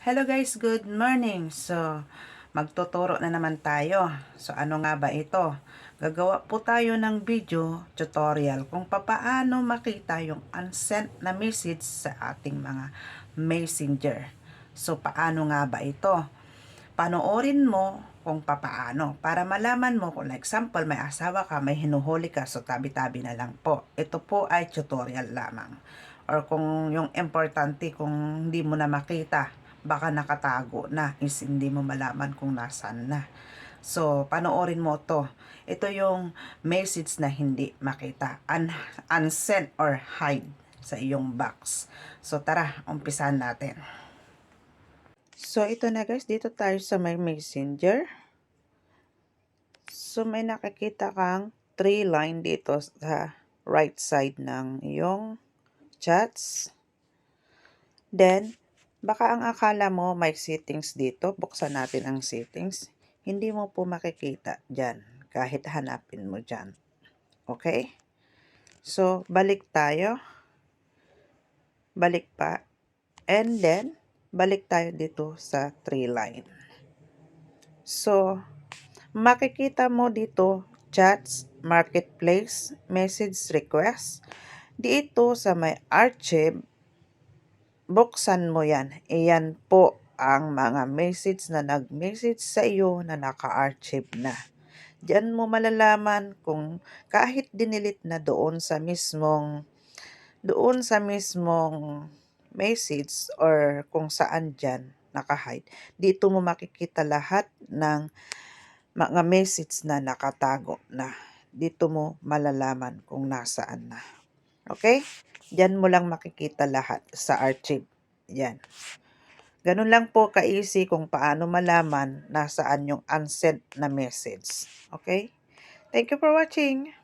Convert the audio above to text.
Hello guys, good morning. So, magtuturo na naman tayo. So, ano nga ba ito? Gagawa po tayo ng video tutorial kung papaano makita yung unsent na message sa ating mga messenger. So, paano nga ba ito? Panoorin mo kung papaano para malaman mo kung like example may asawa ka, may hinuhuli ka, so tabi-tabi na lang po. Ito po ay tutorial lamang. Or kung yung importante kung hindi mo na makita, baka nakatago na is hindi mo malaman kung nasaan na. So, panoorin mo to. Ito yung message na hindi makita. Un- unsent or hide sa iyong box. So, tara, umpisan natin. So, ito na guys. Dito tayo sa may messenger. So, may nakikita kang three line dito sa right side ng iyong chats. Then, baka ang akala mo may settings dito. Buksan natin ang settings. Hindi mo po makikita dyan. Kahit hanapin mo dyan. Okay? So, balik tayo. Balik pa. And then, balik tayo dito sa three line. So, makikita mo dito chats, marketplace, message request. Dito sa may archive, buksan mo yan. Iyan po ang mga message na nag-message sa iyo na naka-archive na. Diyan mo malalaman kung kahit dinilit na doon sa mismong doon sa mismong message or kung saan dyan naka-hide. Dito mo makikita lahat ng mga message na nakatago na. Dito mo malalaman kung nasaan na. Okay? Diyan mo lang makikita lahat sa archive. Yan. Ganun lang po ka-easy kung paano malaman nasaan yung unsent na message. Okay? Thank you for watching.